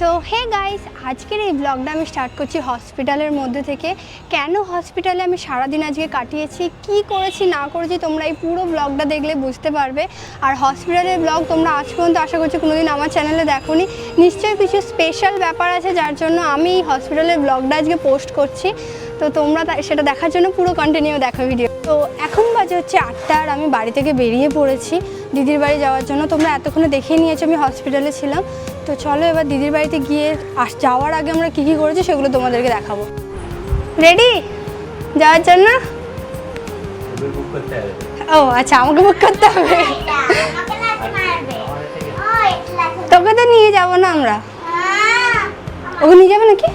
So hey guys আজকের এই ব্লগটা আমি স্টার্ট করছি হসপিটালের মধ্যে থেকে। কেন হসপিটালে আমি সারাদিন আজকে কাটিয়েছি, কি করেছি, না করেছি, তোমরা এই পুরো ব্লগটা দেখলে বুঝতে পারবে। আর হসপিটালের ব্লগ তোমরা আজ পর্যন্ত আশা করছি কোনোদিন আমার চ্যানেলে দেখোনি। নিশ্চয়ই কিছু স্পেশাল ব্যাপার আছে যার জন্য আমি এই হসপিটালের ব্লগটা আজকে পোস্ট করছি। তো তোমরা সেটা দেখার জন্য পুরো কন্টিনিউ দেখো ভিডিও তো এখন বাজে হচ্ছে আটটা আর আমি বাড়ি থেকে বেরিয়ে পড়েছি। দিদির বাড়ি যাওয়ার জন্য তোমরা এতক্ষণে দেখে নিয়েছো আমি হসপিটালে ছিলাম। তো চলো এবার দিদির বাড়িতে গিয়ে আস যাওয়ার আগে আমরা কী কী করেছি সেগুলো তোমাদেরকে দেখাবো। রেডি যাওয়ার জন্য? ও আচ্ছা আমাকে বুক করতে হবে। তোকে তো নিয়ে যাব না আমরা। ওকে নিয়ে যাবে নাকি?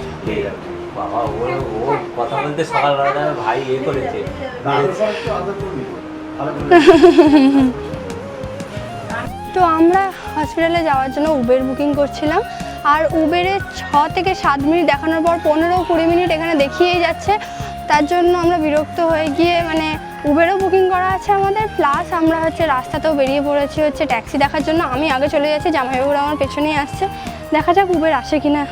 বাবা ওর ওর কথা বলতে সকালবেলা ভাই এ করেছে। তো আমরা হসপিটালে যাওয়ার জন্য উবের বুকিং করছিলাম। আর উবেরে ছ থেকে সাত মিনিট দেখানোর পর পনেরো কুড়ি মিনিট এখানে দেখিয়েই যাচ্ছে। তার জন্য আমরা বিরক্ত হয়ে গিয়ে মানে উবেরও বুকিং করা আছে আমাদের। প্লাস আমরা হচ্ছে রাস্তাতেও বেরিয়ে পড়েছি হচ্ছে ট্যাক্সি দেখার জন্য। আমি আগে চলে যাচ্ছি, জামাইবাবুরা আমার পেছনেই আসছে। দেখা যাক উবের আসে কিনা।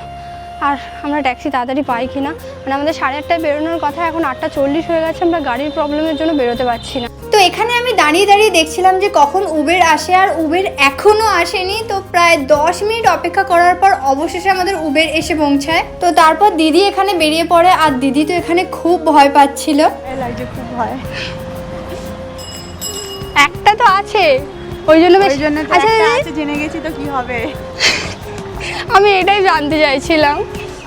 আর আমরা ট্যাক্সি তাড়াতাড়ি পাই কিনা। মানে আমাদের সাড়ে আটটায় বেরোনোর কথা এখন আটটা চল্লিশ হয়ে গেছে। আমরা গাড়ির প্রবলেমের জন্য বেরোতে পারছি না। তো এখানে আমি দাঁড়িয়ে দাঁড়িয়ে দেখছিলাম যে কখন উবের আসে আর উবের এখনও আসেনি। তো প্রায় দশ মিনিট অপেক্ষা করার পর অবশেষে আমাদের উবের এসে পৌঁছায়। তো তারপর দিদি এখানে বেরিয়ে পড়ে আর দিদি তো এখানে খুব ভয় পাচ্ছিল। খুব ভয়। একটা তো আছে। ওই জন্য বেশ আচ্ছা জেনে গেছি তো কি হবে। আমি এটাই জানতে চাইছিলাম।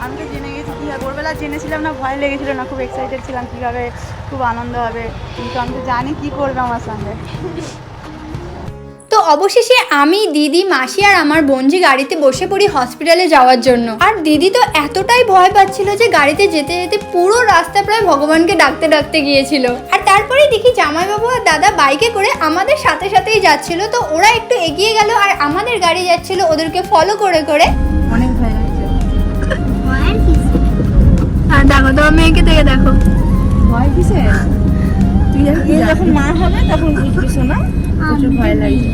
আমি তো জেনে গেছি কি হবে। ভোরবেলা জেনেছিলাম না ভয় লেগেছিল না খুব এক্সাইটেড ছিলাম কি হবে খুব আনন্দ হবে। কিন্তু আমি তো জানি কি করবে আমার সঙ্গে। তো অবশেষে আমি দিদি মাসি আর আমার বোনজি গাড়িতে বসে পড়ি হসপিটালে যাওয়ার জন্য। আর দিদি তো এতটাই ভয় পাচ্ছিল যে গাড়িতে যেতে যেতে পুরো রাস্তা প্রায় ভগবানকে ডাকতে ডাকতে গিয়েছিল। আর তারপরে দেখি জামাইবাবু আর দাদা বাইকে করে আমাদের সাথে সাথেই যাচ্ছিল। তো ওরা একটু এগিয়ে গেল আর আমাদের গাড়ি যাচ্ছিল ওদেরকে ফলো করে করে। অনেক ভয় লাগছে আর দেখো তোমার মেয়েকে থেকে দেখো। ভয় কিসে তুই যখন মা হবে তখন বুঝবি শোনা। প্রচুর ভয় লাগছে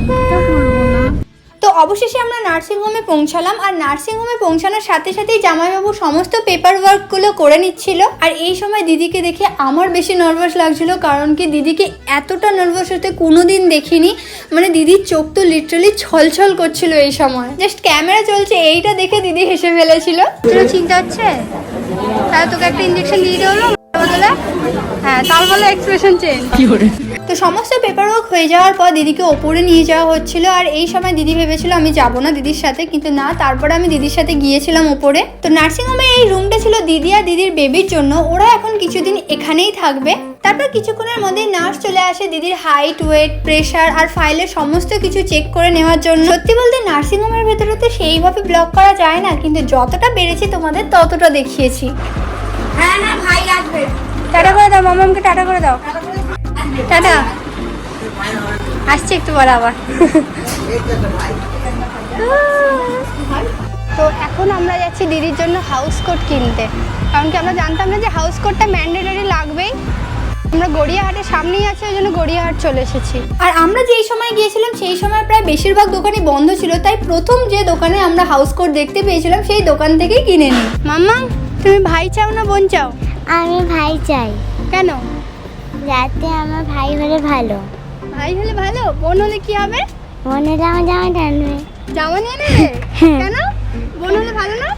তো অবশেষে আমরা নার্সিংহোমে পৌঁছালাম আর নার্সিংহোমে পৌঁছানোর সাথে সাথেই জামাইবাবু সমস্ত পেপার ওয়ার্কগুলো করে নিচ্ছিল। আর এই সময় দিদিকে দেখে আমার বেশি নার্ভাস লাগছিল কারণ কি দিদিকে এতটা নার্ভাস হতে কোনোদিন দেখিনি। মানে দিদির চোখ তো লিটারালি ছলছল করছিল এই সময়। জাস্ট ক্যামেরা চলছে এইটা দেখে দিদি হেসে ফেলেছিল। চিন্তা হচ্ছে? তাহলে তোকে একটা ইঞ্জেকশন দিয়ে দিতে হলো হ্যাঁ তার বলে এক্সপ্রেশন চেঞ্জ তো সমস্ত পেপার ওয়ার্ক হয়ে যাওয়ার পর দিদিকে ওপরে নিয়ে যাওয়া হচ্ছিল আর এই সময় দিদি ভেবেছিল আমি যাব না দিদির সাথে কিন্তু না তারপরে আমি দিদির সাথে গিয়েছিলাম ওপরে। তো নার্সিংহোমে এই রুমটা ছিল দিদি আর দিদির বেবির জন্য ওরা এখন কিছুদিন এখানেই থাকবে। তারপর কিছুক্ষণের মধ্যেই নার্স চলে আসে দিদির হাইট ওয়েট প্রেশার আর ফাইলের সমস্ত কিছু চেক করে নেওয়ার জন্য। সত্যি বলতে নার্সিংহোমের ভেতরে তো সেইভাবে ব্লক করা যায় না কিন্তু যতটা পেরেছি তোমাদের ততটা দেখিয়েছি। টাটা করে দাও মামামকে টাটা করে দাও। টাটা। আসছে একটু পরে আবার। তো এখন আমরা যাচ্ছি দিদির জন্য হাউস কোট কিনতে। কারণ কি আমরা জানতাম না যে হাউস কোটটা ম্যান্ডেটরি লাগবেই। আমরা গড়িয়াহাটের সামনেই আছে ওই জন্য গড়িয়াহাট চলে এসেছি। আর আমরা যেই সময় গিয়েছিলাম সেই সময় প্রায় বেশিরভাগ দোকানই বন্ধ ছিল। তাই প্রথম যে দোকানে আমরা হাউস কোট দেখতে পেয়েছিলাম সেই দোকান থেকেই কিনে নিই। মাম্মা তুমি ভাই চাও না বোন চাও? আমি ভাই চাই। কেন? যাতে আমার ভাই হলে ভালো। ভাই হলে ভালো? বোন হলে কি হবে? মনে আমার জামা টানবে। জামা নিয়ে নেবে? কেন? বোন হলে ভালো না?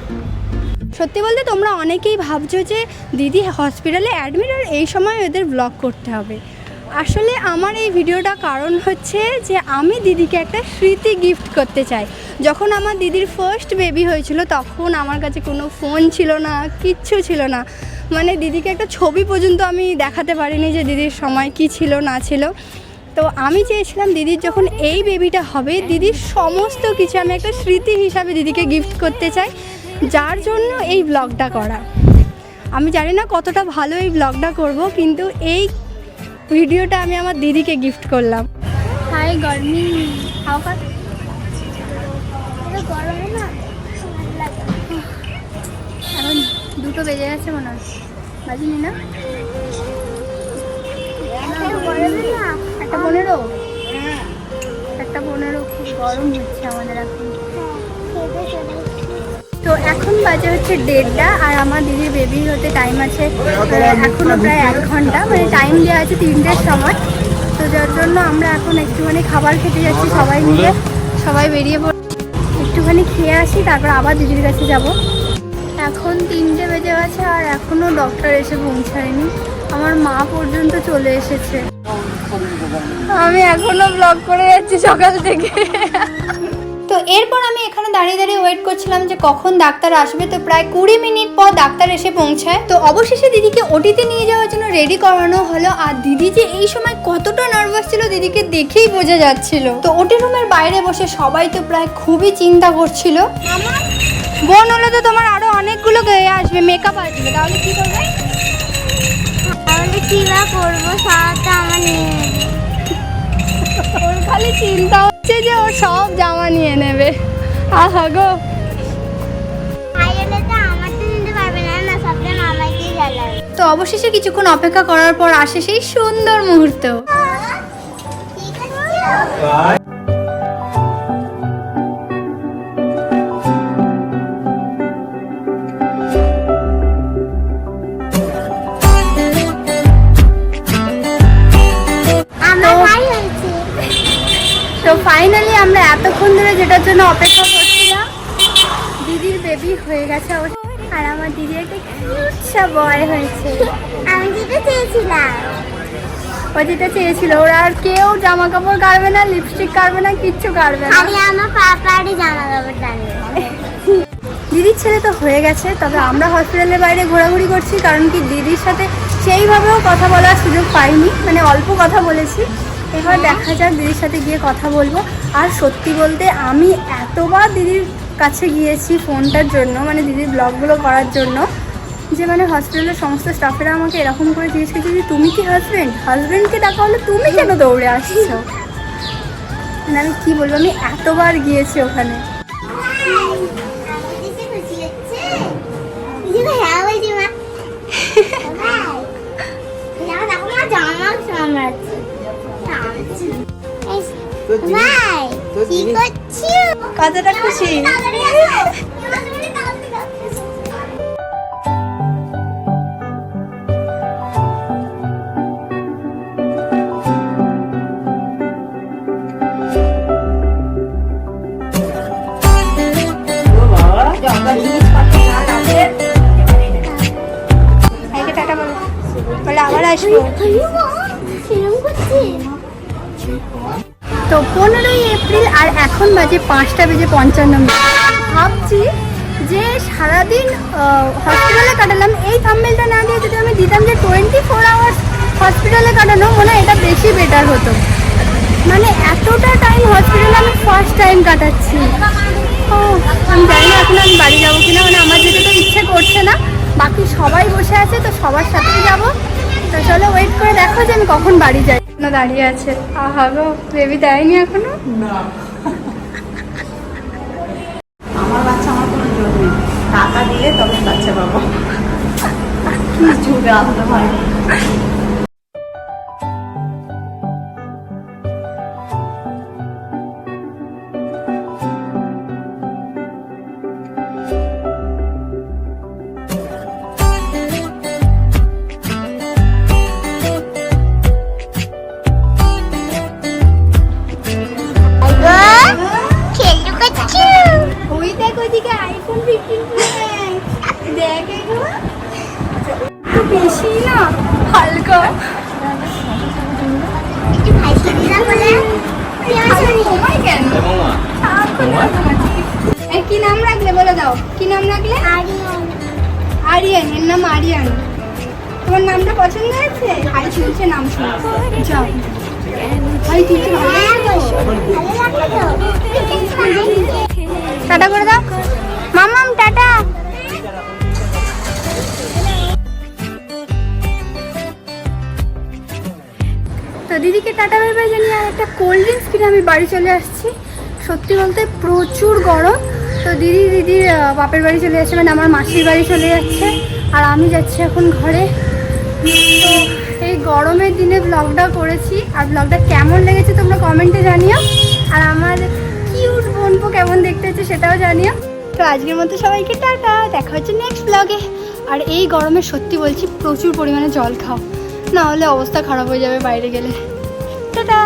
সত্যি বলতে তোমরা অনেকেই ভাবছ যে দিদি হসপিটালে অ্যাডমিট আর এই সময় ওদের ব্লগ করতে হবে। আসলে আমার এই ভিডিওটা কারণ হচ্ছে যে আমি দিদিকে একটা স্মৃতি গিফট করতে চাই। যখন আমার দিদির ফার্স্ট বেবি হয়েছিল তখন আমার কাছে কোনো ফোন ছিল না কিচ্ছু ছিল না। মানে দিদিকে একটা ছবি পর্যন্ত আমি দেখাতে পারিনি যে দিদির সময় কি ছিল, না ছিল। তো আমি চেয়েছিলাম দিদির যখন এই বেবিটা হবে, দিদির সমস্ত কিছু আমি একটা স্মৃতি হিসাবে দিদিকে গিফট করতে চাই, যার জন্য এই ব্লগটা করা। আমি জানি না কতটা ভালো এই ব্লগটা করব, কিন্তু এই ভিডিওটা আমি আমার দিদিকে গিফট করলাম। হাই গরমি হাওয়া গরমে না এখন দুটো বেজে গেছে মনে হয়। বাজিনি না একটা পনেরো? একটা পনেরো খুব গরম হচ্ছে আমাদের এখন। তো এখন বাজে হচ্ছে দেড়টা আর আমার দিদির বেবি হতে টাইম আছে আহ, এখনও প্রায় এক ঘণ্টা মানে টাইম দেওয়া আছে তিনটের সময়। তো যার জন্য আমরা এখন একটুখানি খাবার খেতে যাচ্ছি সবাই মিলে। সবাই বেরিয়ে পড় একটুখানি খেয়ে আসি তারপর আবার দিদির কাছে যাব। এখন তিনটে বেজে গেছে আর এখনও ডক্টর এসে পৌঁছায়নি। আমার মা পর্যন্ত চলে এসেছে। আমি এখনও ব্লগ করে যাচ্ছি সকাল থেকে। তো এরপর আমি এখানে দাঁড়িয়ে দাঁড়িয়ে ওয়েট করছিলাম যে কখন ডাক্তার আসবে। তো প্রায় কুড়ি মিনিট পর ডাক্তার এসে পৌঁছায়। তো অবশেষে দিদিকে ওটিতে নিয়ে যাওয়ার জন্য রেডি করানো হলো। আর দিদি যে এই সময় কতটা নার্ভাস ছিল দিদিকে দেখেই বোঝা যাচ্ছিল। তো ওটি রুমের বাইরে বসে সবাই তো প্রায় খুবই চিন্তা করছিল। বোন হলে তো তোমার আরও অনেকগুলো গয়ে আসবে মেকআপ আসবে তাহলে কি করবে? তাহলে কি বা করব? সবটা আমার নিয়ে ওর খালি চিন্তা হচ্ছে যে ও সব জামা নিয়ে নেবে। আহা গো। না না তো অবশেষে কিছুক্ষণ অপেক্ষা করার পর আসে সেই সুন্দর মুহূর্ত। ফাইনালি আমরা এতক্ষণ ধরে যেটার জন্য অপেক্ষা করছিলাম দিদির বেবি হয়ে গেছে আর আমার দিদি একটা কিউটসা বয় হয়েছে। আমি যেটা চেয়েছিলাম। ও যেটা চেয়েছিল ওরা আর কেউ জামা কাপড় কাটবে না লিপস্টিক কাটবে না কিচ্ছু কাটবে না। আমি আমার পাপারই জামা কাপড় টানবে দিদির ছেলে তো হয়ে গেছে তবে আমরা হসপিটালের বাইরে ঘোরাঘুরি করছি কারণ কি দিদির সাথে সেইভাবেও কথা বলার সুযোগ পাইনি। মানে অল্প কথা বলেছি। এবার দেখা যাক দিদির সাথে গিয়ে কথা বলব। আর সত্যি বলতে আমি এতবার দিদির কাছে গিয়েছি ফোনটার জন্য মানে দিদির ব্লগগুলো করার জন্য, যে মানে হসপিটালের সমস্ত স্টাফেরা আমাকে এরকম করে জিজ্ঞেস করছে যে, তুমি কি হাজব্যান্ড হাজব্যান্ডকে ডাকা হলে তুমি কেন দৌড়ে আসছো? মানে আমি কী বলব, আমি এতবার গিয়েছি ওখানে। কতটা খুশি ভাইকে টাটা বলো বলে আবার আসব তো পনেরোই এপ্রিল আর এখন বাজে পাঁচটা বেজে পঞ্চান্ন মিনিট। ভাবছি যে সারাদিন হসপিটালে কাটালাম। এই থাম্বেলটা না দিয়ে যদি আমি দিতাম যে টোয়েন্টি ফোর আওয়ার্স হসপিটালে কাটানো, মনে হয় এটা বেশি বেটার হতো। মানে এতটা টাইম হসপিটালে আমি ফার্স্ট টাইম কাটাচ্ছি। ও আমি জানি না এখন আমি বাড়ি যাব কিনা মানে আমার যেতে তো ইচ্ছে করছে না। বাকি সবাই বসে আছে, তো সবার সাথেই যাব। তো চলো ওয়েট করে দেখো যে আমি কখন বাড়ি যাই। না দাঁড়িয়ে আছে। গো বেবি দেয়নি এখনও? আমার বাচ্চা আমার কোনো জোর নেই। টাকা দিলে তবে বাচ্চা পাবো। কি যুগে আসতে হয়। দেখ বেশি না কি নাম রাখলে বলে দাও কি নাম রাখলে আরিয়ান এর নাম আরিয়ান তোমার নামটা পছন্দ হয়েছে হাই শুনছে নাম শুনে যাও তুলছে? টাটা করে দাও টাটা। তো দিদিকে টাটা বাই বাই জানিয়ে আর একটা কোল্ড ড্রিঙ্কস কিনে আমি বাড়ি চলে আসছি। সত্যি বলতে প্রচুর গরম। তো দিদি দিদির বাপের বাড়ি চলে যাচ্ছে মানে আমার মাসির বাড়ি চলে যাচ্ছে। আর আমি যাচ্ছি এখন ঘরে। তো এই গরমের দিনে ব্লগটা করেছি। আর ব্লগটা কেমন লেগেছে তোমরা কমেন্টে জানিও। আর আমার কিউট বোনপো কেমন দেখতে হচ্ছে সেটাও জানিও। তো আজকের মতো সবাইকে টাটা, দেখা হচ্ছে নেক্সট ব্লগে আর এই গরমে সত্যি বলছি, প্রচুর পরিমাণে জল খাও। না হলে অবস্থা খারাপ হয়ে যাবে বাইরে গেলে। টাটা!